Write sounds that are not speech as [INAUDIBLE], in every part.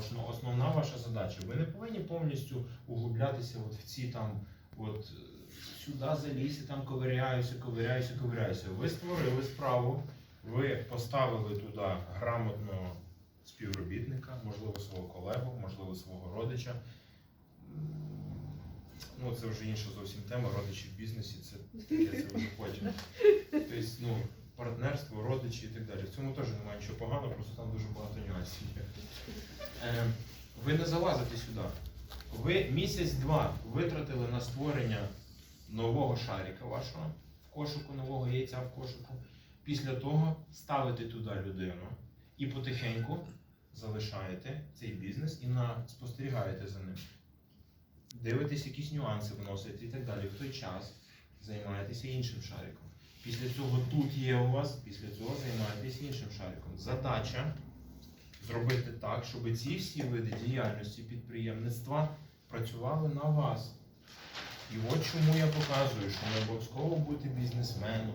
Основ- Основна ваша задача. Ви не повинні повністю углублятися от в ці там, от сюди залізь, там ковиряюся, ковиряюся, ковиряюся. Ви створили справу, ви поставили туди грамотного співробітника, можливо, свого колегу, можливо, свого родича. Ну, це вже інша зовсім тема. Родичі в бізнесі, це таке, це вже потім. [LAUGHS] Тобто, ну, партнерство, родичі і так далі. В цьому теж немає нічого поганого, просто там дуже багато нюансів є. Е, ви не залазите сюди. Ви місяць-два витратили на створення нового шарика вашого в кошику, нового яйця в кошику. Після того ставите туди людину і потихеньку залишаєте цей бізнес і на, спостерігаєте за ним. Дивитесь якісь нюанси, вносите і так далі. В той час займаєтеся іншим шариком. Після цього тут є у вас, після цього займаєтесь іншим шариком. Задача зробити так, щоб ці всі види діяльності підприємництва працювали на вас. І от чому я показую, що не обов'язково бути бізнесменом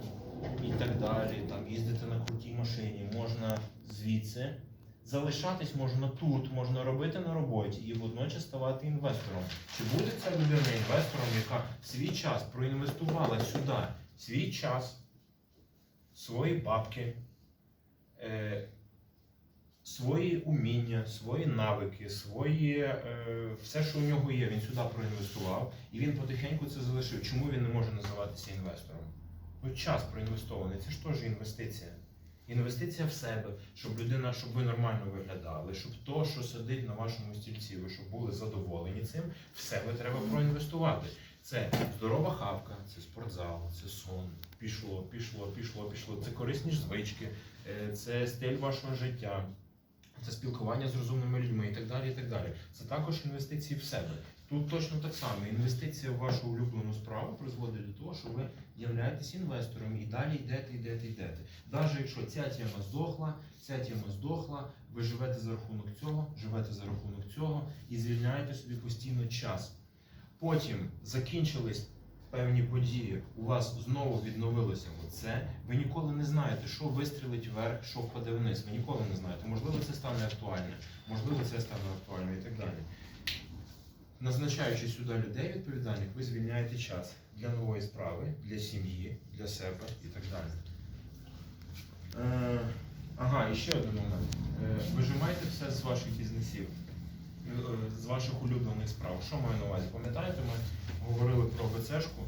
і так далі, там їздити на крутій машині, можна звідси. Залишатись можна тут, можна робити на роботі і водночас ставати інвестором. Чи буде ця людина інвестором, яка свій час проінвестувала сюди, свій час, свої бабки, е, свої уміння, свої навики, свої, е, все, що у нього є, він сюди проінвестував, і він потихеньку це залишив. Чому він не може називатися інвестором? Ну, час проінвестований, це ж теж інвестиція. Інвестиція в себе, щоб людина, щоб ви нормально виглядали, щоб то, що сидить на вашому стільці, ви щоб були задоволені цим, в себе треба проінвестувати. Це здорова хавка, це спортзал, це сон. Пішло, пішло, пішло, пішло. Це корисні звички, е, це стиль вашого життя, це спілкування з розумними людьми і так далі. і так далі. Це також інвестиції в себе. Тут точно так само. Інвестиція в вашу улюблену справу призводить до того, що ви являєтесь інвестором і далі йдете, йдете, йдете. Навіть якщо ця тема здохла, ця тема здохла, ви живете за рахунок цього, живете за рахунок цього і звільняєте собі постійно час. Потім закінчились певні події, у вас знову відновилося це. Ви ніколи не знаєте, що вистрілить вверх, що впаде вниз. Ви ніколи не знаєте. Можливо, це стане актуальне, можливо, це стане актуальне і так далі. Назначаючи сюди людей відповідальних, ви звільняєте час для нової справи, для сім'ї, для себе і так далі. Е, ага, і ще один момент. Е, вижимайте все з ваших бізнесів, з ваших улюблених справ. Що маю на увазі? Пам'ятаєте, ми говорили про БЦшку,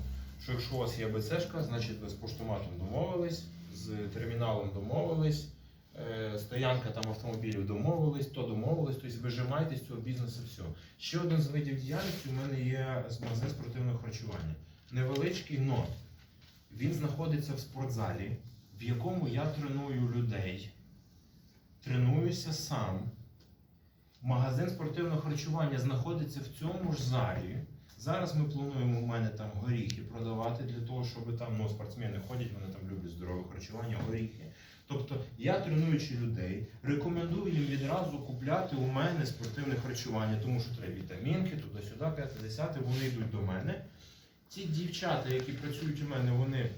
що якщо у вас є БЦшка, значить ви з поштоматом домовились, з терміналом домовились, е, стоянка там автомобілів домовились, то домовились, тобто вижимайте з цього бізнесу все. Ще один з видів діяльності у мене є магазин спортивного харчування. Невеличкий, но він знаходиться в спортзалі, в якому я треную людей, тренуюся сам. Магазин спортивного харчування знаходиться в цьому ж залі. Зараз ми плануємо у мене там горіхи продавати для того, щоб там ну, спортсмени ходять, вони там люблять здорове харчування, горіхи. Тобто я тренуючи людей, рекомендую їм відразу купляти у мене спортивне харчування, тому що треба вітамінки, туди-сюди, п'яте, десяте, вони йдуть до мене. Ті дівчата, які працюють у мене, вони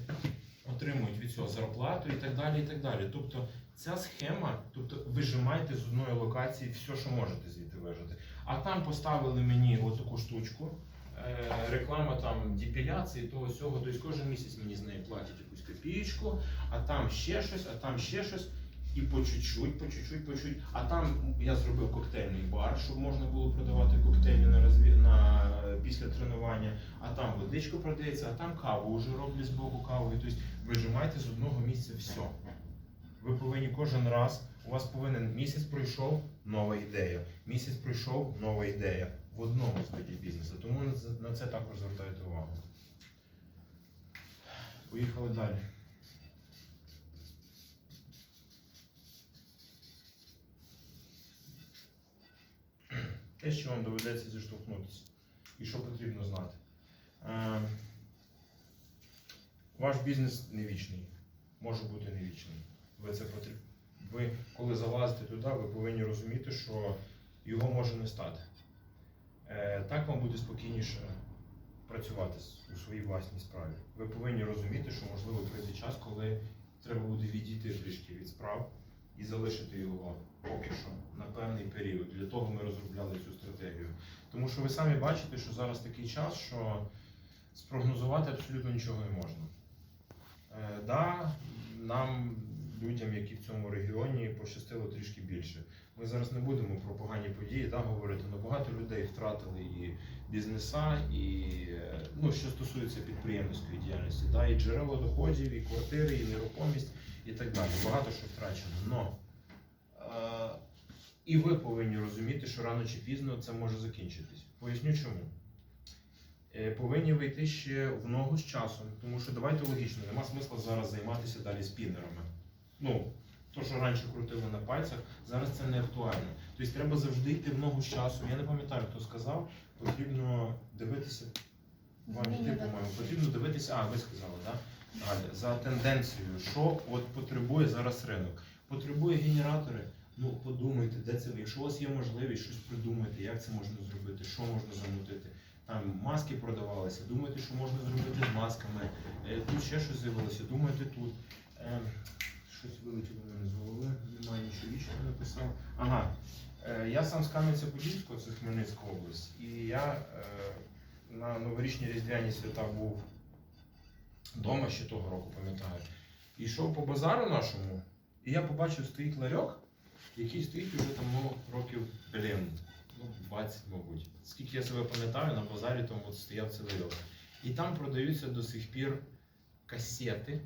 отримують від цього зарплату і так далі. і так далі. Тобто ця схема, тобто вижимайте з одної локації все, що можете звідти вижити. А там поставили мені отаку штучку. е, Реклама там депіляції, того всього. Тобто кожен місяць мені з неї платять якусь копієчку, а там ще щось, а там ще щось. І по чуть-чуть, по чуть-чуть, по чуть. А там я зробив коктейльний бар, щоб можна було продавати коктейлі на розві... на після тренування. А там водичка продається, а там каву вже роблять з боку кавою. Тобто вижимайте з одного місця все. Ви повинні кожен раз. У вас повинен місяць пройшов нова ідея. Місяць пройшов нова ідея в одному видів бізнесу. Тому на це також звертайте увагу. Поїхали далі. Те, що вам доведеться зіштовхнутися. І що потрібно знати. Ваш бізнес не вічний. Може бути не вічний. Ви це потрібно. Ви, коли залазите туди, ви повинні розуміти, що його може не стати. Е, Так вам буде спокійніше працювати у своїй власній справі. Ви повинні розуміти, що можливо прийде час, коли треба буде відійти трішки від справ і залишити його поки що на певний період. Для того ми розробляли цю стратегію. Тому що ви самі бачите, що зараз такий час, що спрогнозувати абсолютно нічого не можна. Е, да, нам, людям, які в цьому регіоні, пощастило трішки більше. Ми зараз не будемо про погані події да, говорити, але багато людей втратили і бізнеса, і е, ну, що стосується підприємницької діяльності, да, і джерело доходів, і квартири, і нерухомість, і так далі. Багато що втрачено. Но е, і ви повинні розуміти, що рано чи пізно це може закінчитись. Поясню чому. Е, Повинні вийти ще в ногу з часом, тому що давайте логічно, нема смисла зараз займатися далі спінерами. Ну, то, що раніше крутили на пальцях, зараз це не актуально. Тобто треба завжди йти в ногу з часом. Я не пам'ятаю, хто сказав, потрібно дивитися. Вам йти, по-моєму, потрібно дивитися, а ви сказали, да? Галя, за тенденцією, що от потребує зараз ринок. Потребує генератори. Ну подумайте, де це ви. Якщо у вас є можливість, щось придумайте, як це можна зробити, що можна замутити. Там маски продавалися, думайте, що можна зробити з масками. Е, Тут ще щось з'явилося, думайте тут. Е, Щось вилетіло мене з голови, немає нічого вічного написав. Ага. Е, Я сам з Кам'янця-Подільського, це Хмельницька область, і я е, на новорічні різдвяні свята був вдома ще того року, пам'ятаю. І йшов по базару нашому, і я побачив, стоїть ларьок, який стоїть уже там ну, років, блін, ну, 20, мабуть. Скільки я себе пам'ятаю, на базарі там от стояв цей ларьок. І там продаються до сих пір касети.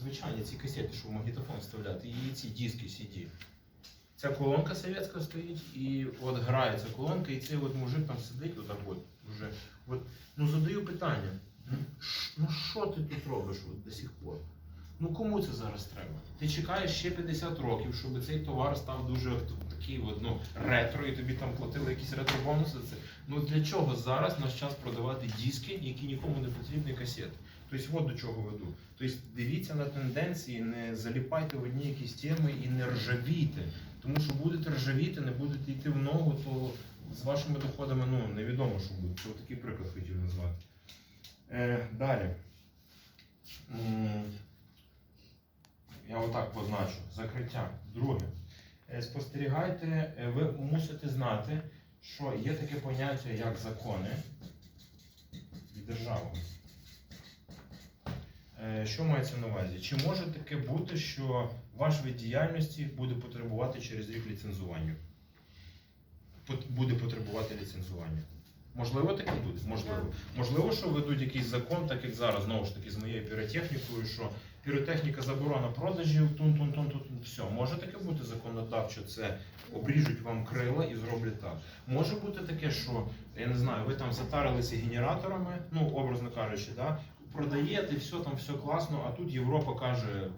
Звичайні ці касети, що в магнітофон вставляти, і ці диски CD. Ця колонка совєтська стоїть, і от грає ця колонка, і цей от мужик там сидить, отак от, уже. От, ну задаю питання. Ну, Ну що ти тут робиш от до сих пор? Ну кому це зараз треба? Ти чекаєш ще 50 років, щоб цей товар став дуже от такий от, ну, ретро, і тобі там платили якісь ретро-бонуси це. Ну для чого зараз наш час продавати диски, які нікому не потрібні касети? Тобто, от до чого веду. Тобто дивіться на тенденції, не заліпайте в одні якісь теми і не ржавійте. Тому що будете ржавіти, не будете йти в ногу, то з вашими доходами ну, невідомо, що буде. Це такий приклад хотів назвати. Е, далі. Я отак позначу. Закриття. Друге. Е, Спостерігайте, е, ви мусите знати, що є таке поняття, як закони і держава. Е, Що мається на увазі? Чи може таке бути, що ваш вид діяльності буде потребувати через рік ліцензування? Буде потребувати ліцензування. Можливо, таке буде? Можливо. Можливо, що ведуть якийсь закон, так як зараз, знову ж таки, з моєю піротехнікою, що піротехніка заборона продажів, тун тун тун тун все. Може таке бути законодавчо, це обріжуть вам крила і зроблять так. Може бути таке, що я не знаю, ви там затарилися генераторами, ну образно кажучи, да, продаєте, все там все класно, а тут Європа каже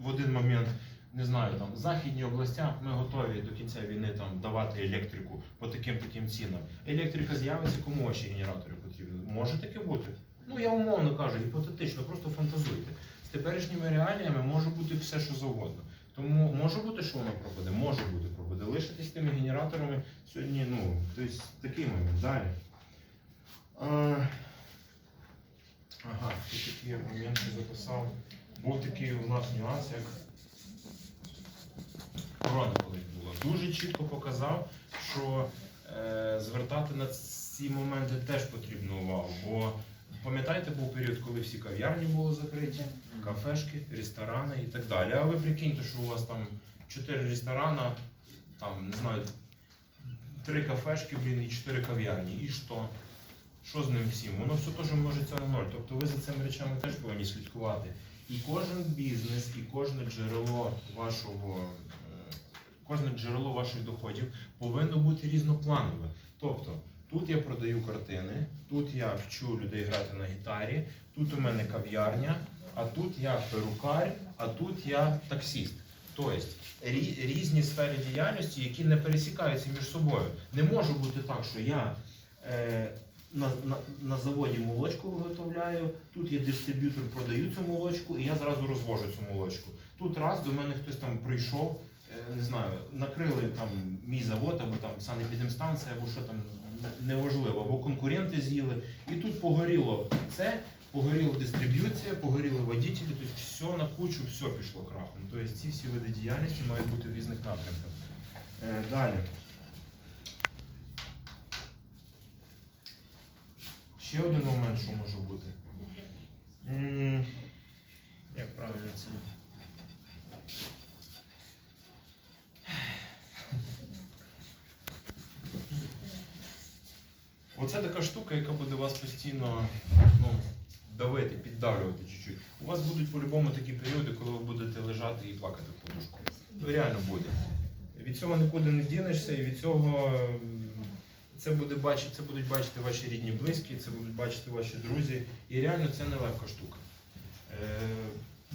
в один момент. Не знаю, там західні областя ми готові до кінця війни там давати електрику по таким таким цінам. Електрика з'явиться, кому ваші генератори потрібні? Може таке бути? Ну я умовно кажу, гіпотетично, просто фантазуйте. З теперішніми реаліями може бути все, що завгодно. Тому може бути, що воно пропаде, може бути пропаде. Лишитись тими генераторами сьогодні, ну, тобто такий момент. Далі. Е, Ага, тут такий момент я записав. Був такий у нас нюанс, як корона колись була. Дуже чітко показав, що е, звертати на ці моменти теж потрібно увагу. Бо пам'ятаєте, був період, коли всі кав'ярні були закриті, кафешки, ресторани і так далі. А ви прикиньте, що у вас там чотири ресторани, там, не знаю, три кафешки, блін, і чотири кав'ярні. І що? Що з ним всім? Воно все теж множиться на ноль. Тобто ви за цими речами теж повинні слідкувати. І кожен бізнес, і кожне джерело вашого, кожне джерело ваших доходів повинно бути різнопланове. Тобто, тут я продаю картини, тут я вчу людей грати на гітарі, тут у мене кав'ярня, а тут я перукар, а тут я таксіст. Тобто рі- різні сфери діяльності, які не пересікаються між собою. Не може бути так, що я е, на, на, на заводі молочку виготовляю, тут є дистриб'ютор, продаю цю молочку, і я зразу розвожу цю молочку. Тут раз до мене хтось там прийшов, е, не знаю, накрили там мій завод, або там санепідемстанція, або що там неважливо, або конкуренти з'їли. І тут погоріло це, погоріла дистриб'юція, погоріли водителі, тобто все на кучу, все пішло крахом. Тобто ці всі види діяльності мають бути в різних напрямках. Е, далі. Ще один момент, що може бути. Як правильно це? Оце така штука, яка буде вас постійно ну, давити, піддавлювати чуть-чуть. У вас будуть по-любому такі періоди, коли ви будете лежати і плакати в подушку. Ну реально буде. Від цього нікуди не дінешся, і від цього це буде бачити, це будуть бачити ваші рідні близькі, це будуть бачити ваші друзі. І реально це не легка штука. Е,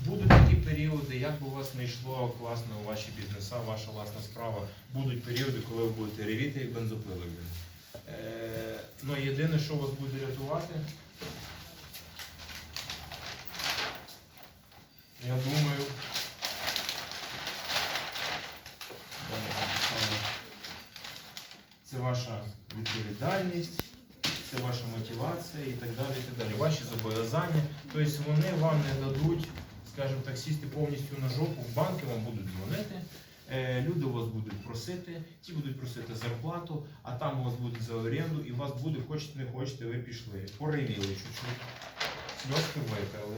Будуть такі періоди, як би у вас не йшло класно у ваші бізнеса, ваша власна справа. Будуть періоди, коли ви будете ревіти як бензопили. Е, ну, єдине, що вас буде рятувати, я думаю, це ваша відповідальність, це ваша мотивація і так далі. І так далі. Ваші зобов'язання. Тобто вони вам не дадуть, скажімо так, сісти повністю на жопу. Банки вам будуть дзвонити. Е, Люди вас будуть просити, ті будуть просити зарплату, а там у вас буде за оренду, і у вас буде, хочете не хочете, ви пішли. Поревіли чуть-чуть, сльозки випили,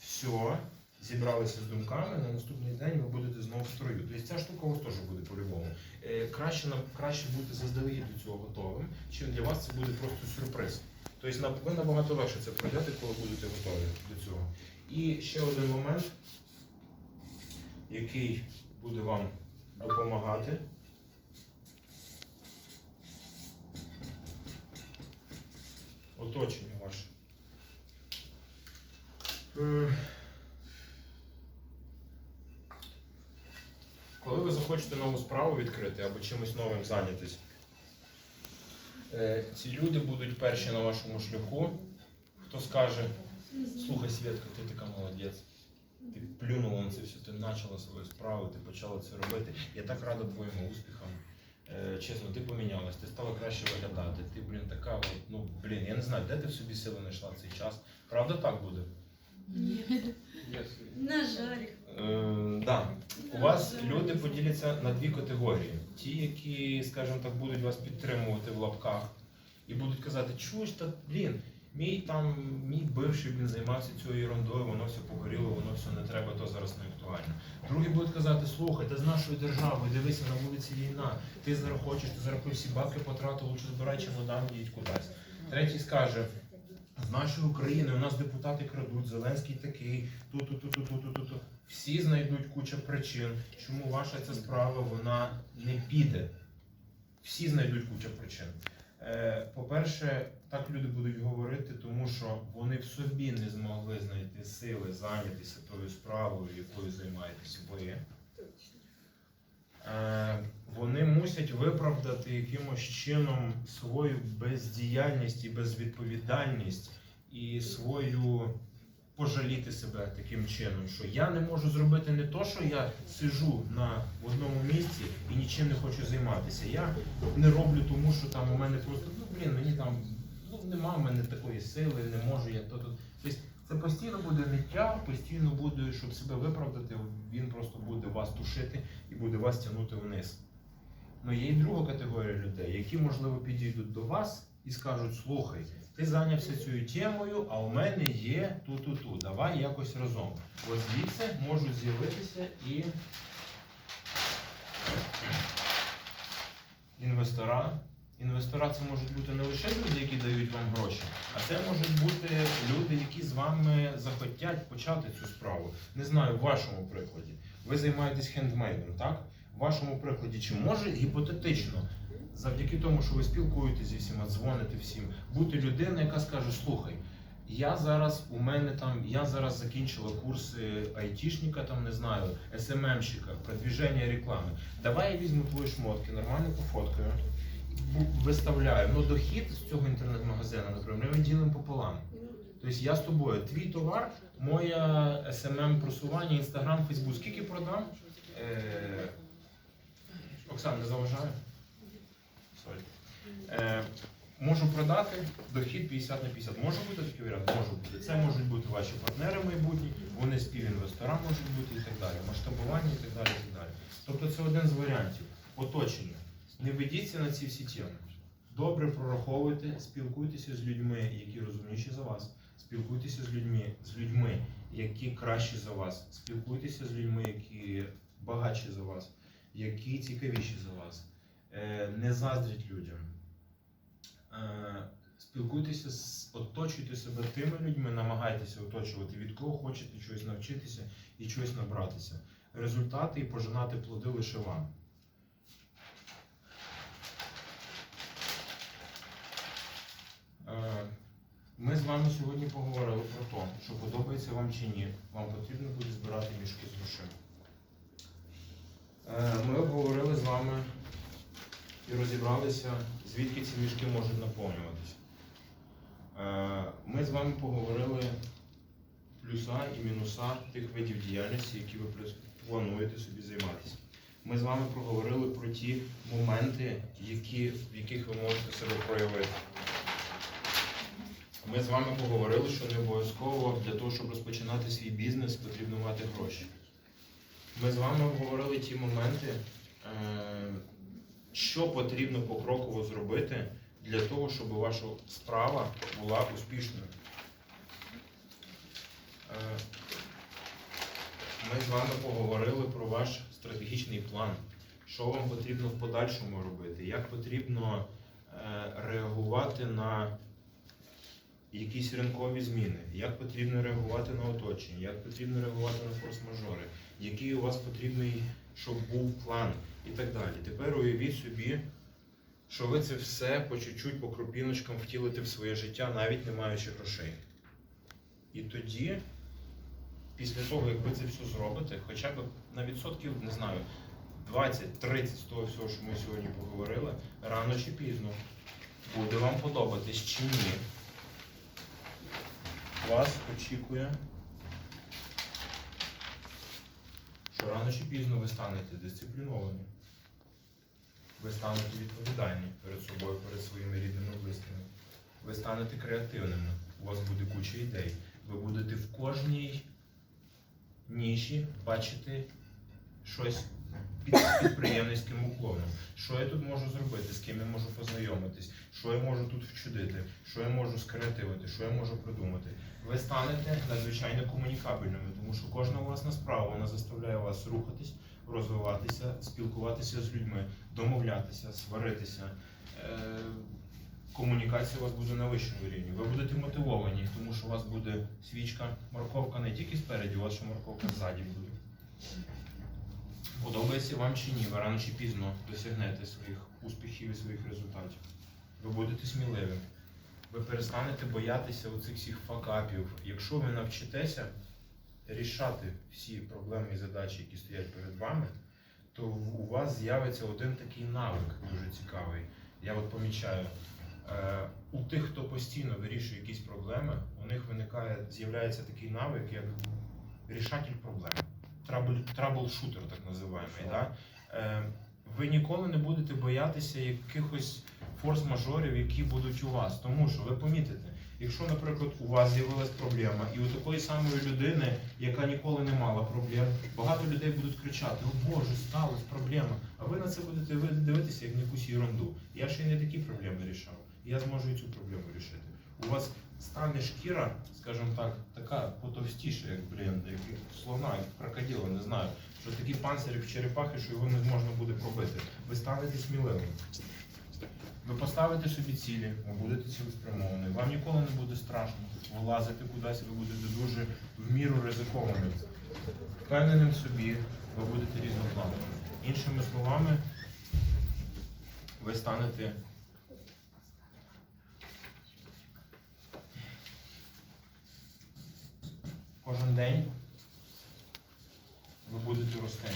все, зібралися з думками, на наступний день ви будете знову в строю. Тобто ця штука у вас теж буде по-любому. Е, Краще, нам- краще бути заздалегідь до цього готовим, чим для вас це буде просто сюрприз. Тобто ви набагато легше це пройдете, коли будете готові до цього. І ще один момент, який буде вам допомагати. Оточення ваше. Е, Коли ви захочете нову справу відкрити або чимось новим зайнятися, е, ці люди будуть перші на вашому шляху. Хто скаже, слухай, Свєтка, ти така молодець. Ти плюнула на це все, ти почала свою справу, ти почала це робити. Я так рада твоїм успіхам. Е, чесно, ти помінялась, ти стала краще виглядати. Ти, блін, така, от, ну, блін, я не знаю, де ти в собі сили знайшла в цей час. Правда так буде? Ні. На жаль. Е, да. У вас люди поділяться на дві категорії: ті, які, скажімо так, будуть вас підтримувати в лапках і будуть казати, чуєш, та блін, мій там мій бивший блін займався цією ерундою, воно все погоріло, воно все не треба, то зараз не актуально. Другі будуть казати, слухай, ти з нашою державою, дивися на вулиці війна, ти зараз хочеш, ти зараз всі бабки потратив, лучше збирай чемодан їдь кудись. Третій скаже. З нашої України у нас депутати крадуть, Зеленський такий, ту-ту-ту-ту-ту-ту-ту. Всі знайдуть куча причин, чому ваша ця справа вона не піде. Всі знайдуть куча причин. Е, По-перше, так люди будуть говорити, тому що вони в собі не змогли знайти сили зайнятися тою справою, якою займаєтесь ви. Е, Вони мусять виправдати якимось чином свою бездіяльність і безвідповідальність і свою пожаліти себе таким чином, що я не можу зробити не то, що я сижу на одному місці і нічим не хочу займатися. Я не роблю тому, що там у мене просто ну блін, мені там ну нема в мене такої сили, не можу я то тут. Тобто це постійно буде ниття, постійно буде, щоб себе виправдати, він просто буде вас тушити і буде вас тягнути вниз. Ну є і друга категорія людей, які, можливо, підійдуть до вас і скажуть: слухай, ти зайнявся цією темою, а у мене є ту-ту-ту. Давай якось разом. От звідси можуть з'явитися і інвестора. Інвестора це можуть бути не лише люди, які дають вам гроші, а це можуть бути люди, які з вами захотять почати цю справу. Не знаю, в вашому прикладі. Ви займаєтесь хендмейдом, так? В вашому прикладі, чи може гіпотетично, завдяки тому, що ви спілкуєтеся зі всіма, дзвоните всім, бути людина, яка скаже: слухай, я зараз у мене там, я зараз закінчила курси айтішника, там не знаю, СММщика, продвіження реклами. Давай я візьму твої шмотки, нормально пофоткаю, виставляю. Ну, дохід з цього інтернет-магазину, наприклад, ми ділимо пополам. Тобто я з тобою, твій товар, моє SMM просування, Інстаграм, Фейсбук. Скільки продам? Е, Оксана, не заважаю? Е, можу продати дохід 50 на 50. Може бути такий варіант? Може бути. Це можуть бути ваші партнери майбутні, вони співінвестора можуть бути і так далі. Масштабування і так далі. І так далі. Тобто це один з варіантів. оточення. Не ведіться на ці всі теми. Добре прораховуйте, спілкуйтеся з людьми, які розумніші за вас. Спілкуйтеся з людьми, з людьми, які кращі за вас. Спілкуйтеся з людьми, які багатші за вас, які цікавіші за вас. Е, Не заздріть людям. Е, Спілкуйтеся з оточуйте себе тими людьми, намагайтеся оточувати, від кого хочете чогось навчитися і чогось набратися. Результати і пожинати плоди лише вам. Е, Ми з вами сьогодні поговорили про те, що подобається вам чи ні. Вам потрібно буде збирати мішки з грошима. Е, Ми обговорили з вами і розібралися, звідки ці мішки можуть наповнюватися. Е, Ми з вами поговорили плюса і мінуса тих видів діяльності, які ви плануєте собі займатися. Ми з вами проговорили про ті моменти, які, в яких ви можете себе проявити. Ми з вами поговорили, що не обов'язково для того, щоб розпочинати свій бізнес, потрібно мати гроші. Ми з вами обговорили ті моменти, е, що потрібно покроково зробити для того, щоб ваша справа була успішною. Е, Ми з вами поговорили про ваш стратегічний план, що вам потрібно в подальшому робити, як потрібно е, реагувати на якісь ринкові зміни, як потрібно реагувати на оточення, як потрібно реагувати на форс-мажори, який у вас потрібний, щоб був план і так далі. Тепер уявіть собі, що ви це все по чуть-чуть, по крупіночкам втілите в своє життя, навіть не маючи грошей. І тоді, після того, як ви це все зробите, хоча б на відсотків, не знаю, 20-30 з того всього, що ми сьогодні поговорили, рано чи пізно буде вам подобатись чи ні. Вас очікує, що рано чи пізно ви станете дисципліновані. Ви станете відповідальні перед собою, перед своїми рідними близькими. Ви станете креативними. У вас буде куча ідей. Ви будете в кожній ніші бачити щось під підприємницьким уклоном. Що я тут можу зробити, з ким я можу познайомитись, що я можу тут вчудити, що я можу скреативити, що я можу придумати. Ви станете надзвичайно комунікабельними, тому що кожна власна справа вона заставляє вас рухатись, розвиватися, спілкуватися з людьми, домовлятися, сваритися. Е, Комунікація у вас буде на вищому рівні. Ви будете мотивовані, тому що у вас буде свічка, морковка не тільки спереді, у вас ще морковка ззаді буде. Подобається вам чи ні, ви рано чи пізно досягнете своїх успіхів і своїх результатів. Ви будете сміливим. Ви перестанете боятися оцих всіх факапів. Якщо ви навчитеся рішати всі проблеми і задачі, які стоять перед вами, то у вас з'явиться один такий навик дуже цікавий. Я от помічаю, е, у тих, хто постійно вирішує якісь проблеми, у них виникає, з'являється такий навик, як рішатель проблем. Трабл-шутер, так називаємо. Да? Е, ви ніколи не будете боятися якихось форс-мажорів, які будуть у вас. Тому що ви помітите, якщо, наприклад, у вас з'явилась проблема, і у такої самої людини, яка ніколи не мала проблем, багато людей будуть кричати: О Боже, сталася проблема. А ви на це будете ви- дивитися як на якусь ерунду. Я ще й не такі проблеми рішав. Я зможу і цю проблему рішити. У вас стане шкіра, скажімо так, така потовстіша, як блін, як слона, як крокодила, не знаю. Що такий панцир як в черепахи, що його не можна буде пробити. Ви станете сміливими. Ви поставите собі цілі, ви будете цілеспрямовані. Вам ніколи не буде страшно влазити кудись, ви будете дуже в міру ризикованим. Впевненим собі, ви будете різноплановими. Іншими словами, ви станете кожен день ви будете рости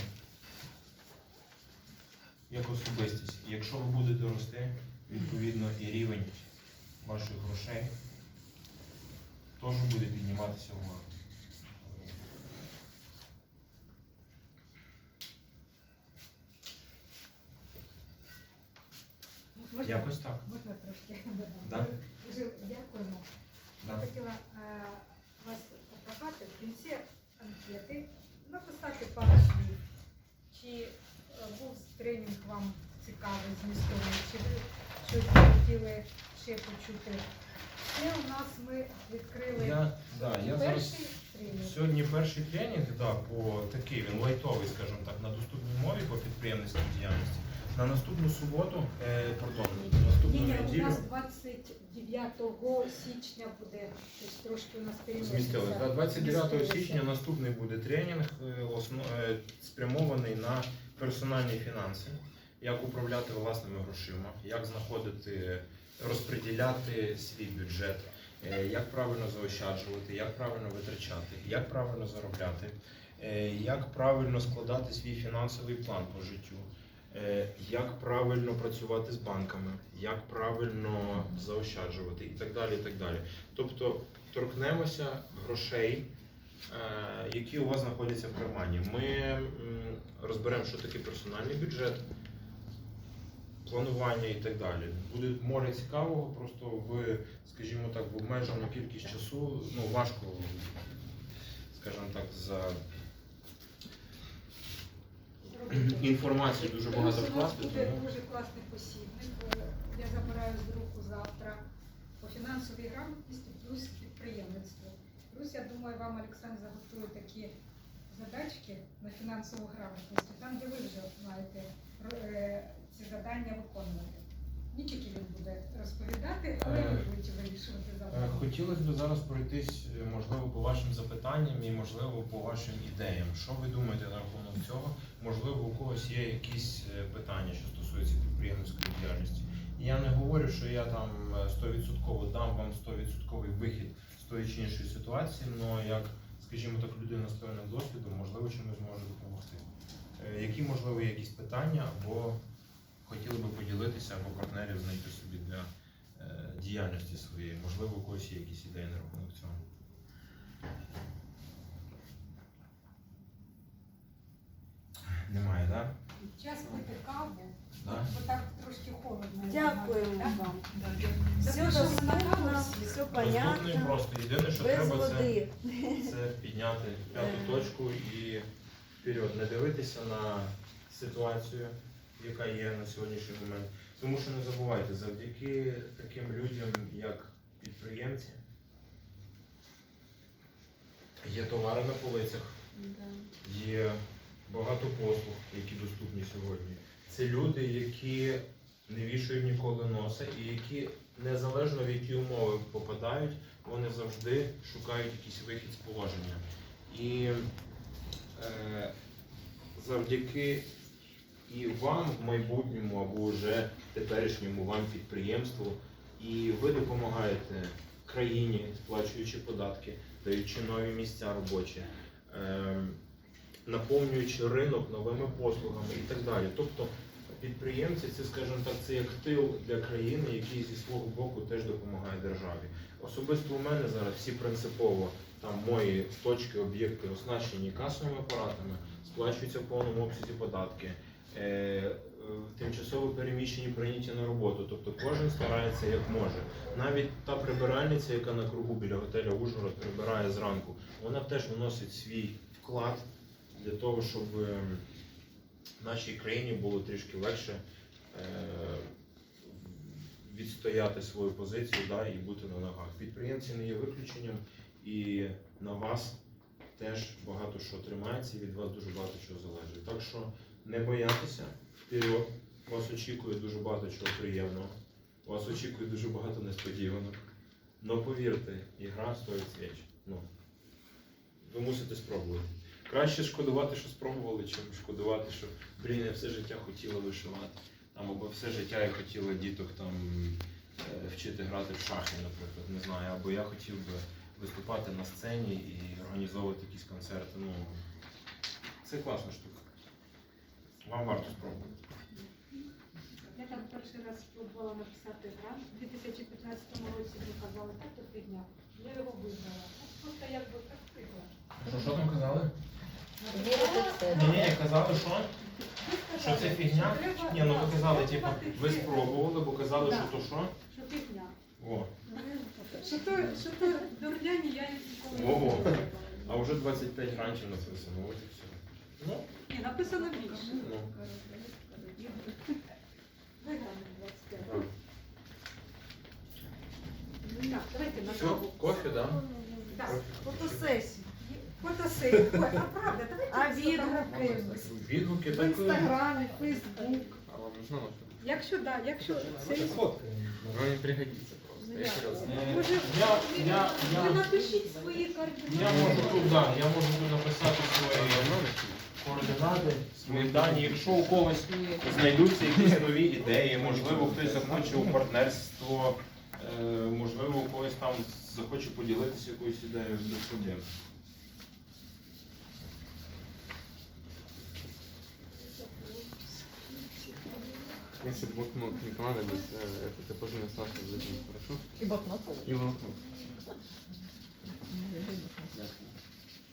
як особистість. І якщо ви будете рости, відповідно і рівень ваших грошей теж буде підніматися вгору. Якось так. можна трошки додам? Да. Дякуємо. Я хотіла е, вас попрохати в кінці анкети написати пару слів. Чи був тренінг вам цікавий, змістовний, чи ви щось хотіли ще почути? Це у нас ми відкрили Я, да, я зараз перший тренінг. Сьогодні перший тренінг, да, по такий він лайтовий, скажімо так, на доступній мові по підприємницькій діяльності. На наступну суботу, е, пардон, наступну ні, у неділю нас 29 січня буде, тобто трошки у нас змістилось. переноситься. Да, 29 січня наступний буде тренінг, е, осно, е, спрямований на персональні фінанси, як управляти власними грошима, як знаходити, розподіляти свій бюджет, е, як правильно заощаджувати, як правильно витрачати, як правильно заробляти, е, як правильно складати свій фінансовий план по життю. Е, Як правильно працювати з банками, як правильно заощаджувати і так далі. І так далі. Тобто торкнемося грошей, е, які у вас знаходяться в кармані. Ми розберемо, що таке персональний бюджет, планування і так далі. Буде море цікавого, просто в, скажімо так, в обмежену кількість часу, ну важко, скажімо так, за інформацію дуже багато вкласти. буде Тому... дуже класний посібник. Я забираю з руку завтра по фінансовій грамотності плюс підприємництво. Плюс я думаю, вам Олександр заготує такі задачки на фінансову грамотність, там, де ви вже маєте е, ці завдання виконувати. Не тільки він буде розповідати, але ви Е, будете вирішувати Е, завдання. Хотілося б зараз пройтись, е, можливо, по вашим запитанням і, можливо, по вашим ідеям. Що ви думаєте на рахунок цього? Можливо, у когось є якісь питання, що стосуються підприємницької діяльності. І Я не говорю, що я там е, 100% дам вам 100% вихід з тої чи іншої ситуації, але як, скажімо так, людина з певним досвідом, можливо, чимось зможе допомогти. Які, можливо, є якісь питання, або хотіли би поділитися, або партнерів знайти собі для е, діяльності своєї. Можливо, у когось є якісь ідеї на рахунок цього. Немає, так? Час пити каву, Да? бо так трошки холодно. Дякуємо Так? вам. Все Все доступно, все Доступний понятно, просто. Єдине, що без треба, води. це підняти п'яту Е. точку і вперед. Не дивитися на ситуацію, яка є на сьогоднішній момент. Тому що не забувайте, завдяки таким людям, як підприємці, є товари на полицях. Є багато послуг, які доступні сьогодні. Це люди, які не вішають ніколи носа і які незалежно в які умови попадають, вони завжди шукають якийсь вихід з положення. І е, завдяки і вам в майбутньому або вже теперішньому вам підприємству, і ви допомагаєте країні, сплачуючи податки, даючи нові місця робочі. Е, наповнюючи ринок новими послугами і так далі. Тобто підприємці це, скажімо так, це як тил для країни, який зі свого боку теж допомагає державі. Особисто у мене зараз всі принципово там мої точки, об'єкти оснащені касовими апаратами, сплачуються в повному обсязі податки. Е, Тимчасово переміщені прийняті на роботу, тобто кожен старається як може. Навіть та прибиральниця, яка на кругу біля готеля Ужгород прибирає зранку, вона теж вносить свій вклад для того, щоб е, нашій країні було трішки легше е, відстояти свою позицію да, і бути на ногах. Підприємці не є виключенням, і на вас теж багато що тримається, і від вас дуже багато чого залежить. Так що не боятися вперед. Вас очікує дуже багато чого приємного. Вас очікує дуже багато несподіванок. Но повірте, ігра стоїть свіч. Ну, ви мусите спробувати. Краще шкодувати, що спробували, чим шкодувати, що блін, я все життя хотіла вишивати. Там, або все життя я хотіла діток там е, вчити грати в шахи, наприклад, не знаю. Або я хотів би виступати на сцені і організовувати якісь концерти. Ну, це класна штука. Вам варто спробувати. Я там перший раз спробувала написати грант у 2015 році, мені казали, так то фігня. Я його виграла. Ну, Просто якби так прикладно. Що, що там казали? Вірити в себе. Ні, ні, казали, що? Що це фігня? Ні, ну ви казали, типу, ви спробували, бо казали, що то що? Що фігня. О, Що то, що то дурня, ні я ніколи не Ого. пробувала. а вже 25 грантів написано, ось і все. Ну, Ні, написано більше. ну. Виграли 25. так. Так, давайте на Все, каву. кофе, да? Так, Фотосесію. фотосейф. Ой, А правда, давайте А відгуки? Відгуки В так. інстаграмі, фейсбук. А вам нужно нож? Якщо да, якщо це Ну, не пригодится просто. Ну, Я да. Може, Я, я, ви я, напишіть свої координати. я можу тут, да, я можу тут написати свої? координати, свої дані. Якщо у когось знайдуться якісь нові ідеї, можливо, хтось захоче у партнерство, е, можливо, у когось там захоче поділитися якоюсь ідеєю без проблем. Если блокнот не понадобится, это ты позже на Сашу вызовем, хорошо? І блокнот. И блокнот.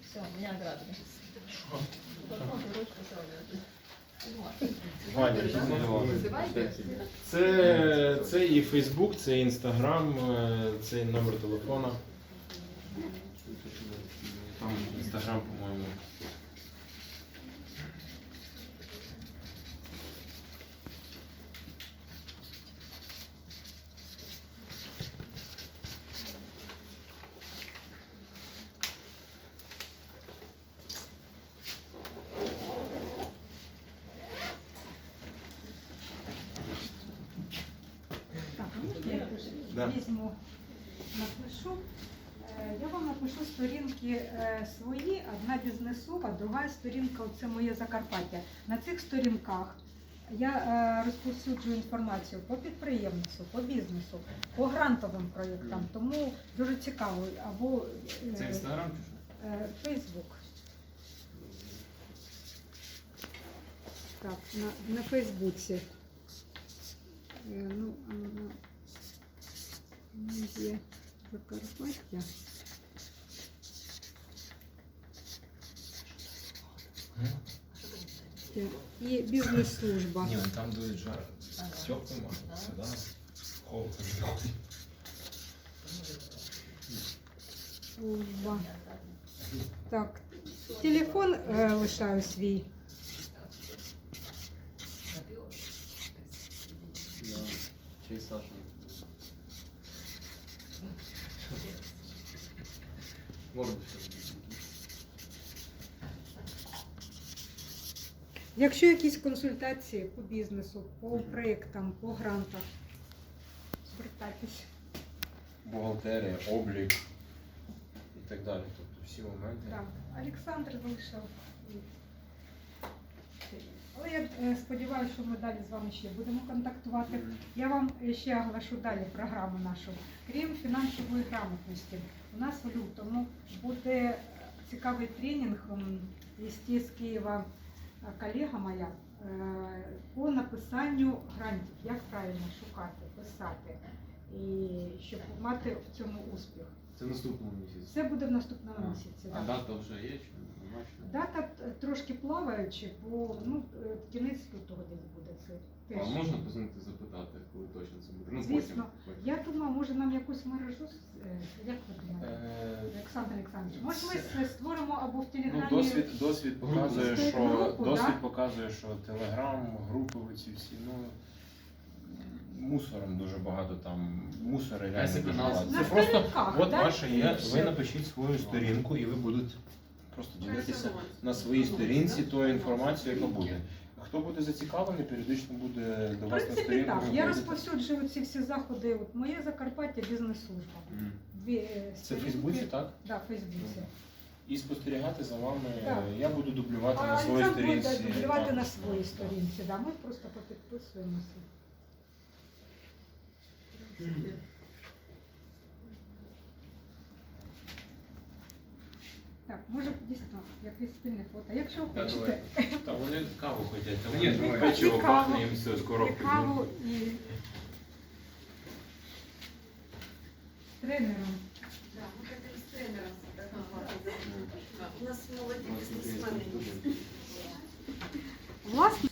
Все, меня ограбили. Це, це і Фейсбук, це і Інстаграм, е, це і номер телефона. Там Інстаграм, по-моєму. Так, ну, я теж Да. візьму, напишу. Е, Я вам напишу сторінки е, свої, одна бізнесова, друга сторінка це моє Закарпаття. На цих сторінках я е, розповсюджую інформацію по підприємництву, по бізнесу, по грантовим проєктам. Тому дуже цікаво. Або е, Це Инстаграм чи Фейсбук. Так, на, на Фейсбуці. Е, Ну, а на ну, є Закарпаття. І бізнес-служба. Ні, там дують жар. Теплий може, сюди. Холодно. Служба. Так, телефон е, лишаю свій. Да. Чей Саша? Морду всё. Якщо якісь консультації по бізнесу, по проєктам, по грантах, звертайтесь. Бухгалтерія, облік і так далі. Тобто всі моменти. Так, Олександр залишив. Але я е, сподіваюся, що ми далі з вами ще будемо контактувати. Я вам ще оголошу далі програму нашу. Крім фінансової грамотності, у нас в лютому буде е, цікавий тренінг м, вести з Києва колега моя е, по написанню грантів, як правильно шукати, писати, і щоб мати в цьому успіх. Це наступного місяця. Це буде в наступному А. місяці. А так. дата вже є чи немає? Дата трошки плаваючи, бо ну, е, кінець лютого десь буде це. А можна позвонити запитати, коли точно це буде? Ну, Звісно. потім. Я думаю, може нам якусь мережу, з- е, як ви думаєте? Е, Олександр Олександрович, може ми с- створимо або в Ну, досвід, досвід показує, Групу. що Групу, досвід да? показує, що телеграм, групи оці всі, ну мусором дуже багато там. Мусори реально дуже канал- багато. На Це просто сторінках, от да? ваше є. Ви напишіть свою сторінку і ви будете просто ділитися на своїй сторінці тою інформацією, яка буде. Хто буде зацікавлений, періодично буде до В вас на принципі, сторінку. так. Я виходити. розповсюджую ці всі заходи. От моє Закарпаття бізнес-служба. Мгм. Дві е, Це в сторінки. Фейсбуці, так? Да, в Фейсбуці. І спостерігати за вами. Так. Я буду дублювати А на своїй Олександр буде сторінці. дублювати так. на своїй сторінці. Да, ми просто попідписуємося. Так, може дійсно якесь спільне фото. Якщо Да, хочете, Та вони каву хотять, а Ні, вони давай. печиво І каву. пахне їм все з і коробки. каву і з тренером. У нас молоді У нас бізнесмени. інтересний. Власне,